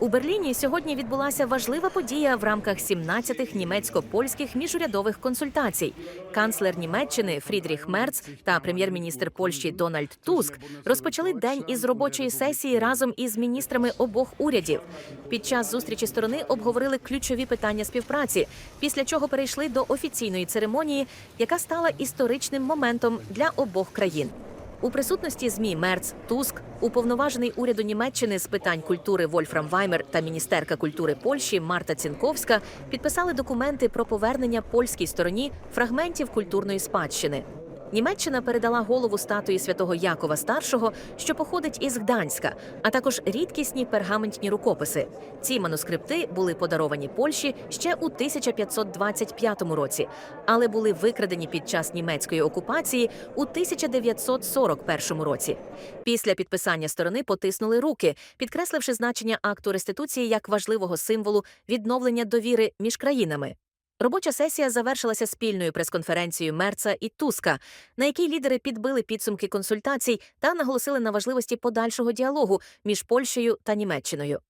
У Берліні сьогодні відбулася важлива подія в рамках 17-х німецько-польських міжурядових консультацій. Канцлер Німеччини Фрідріх Мерц та прем'єр-міністр Польщі Дональд Туск розпочали день із робочої сесії разом із міністрами обох урядів. Під час зустрічі сторони обговорили ключові питання співпраці, після чого перейшли до офіційної церемонії, яка стала історичним моментом для обох країн. У присутності ЗМІ Мерц, Туск, уповноважений уряду Німеччини з питань культури Вольфрам Ваймер та міністерка культури Польщі Марта Цінковська підписали документи про повернення польській стороні фрагментів культурної спадщини. Німеччина передала голову статуї святого Якова старшого, що походить із Гданська, а також рідкісні пергаментні рукописи. Ці манускрипти були подаровані Польщі ще у 1525 році, але були викрадені під час німецької окупації у 1941 році. Після підписання сторони потиснули руки, підкресливши значення акту реституції як важливого символу відновлення довіри між країнами. Робоча сесія завершилася спільною прес-конференцією Мерца і Туска, на якій лідери підбили підсумки консультацій та наголосили на важливості подальшого діалогу між Польщею та Німеччиною.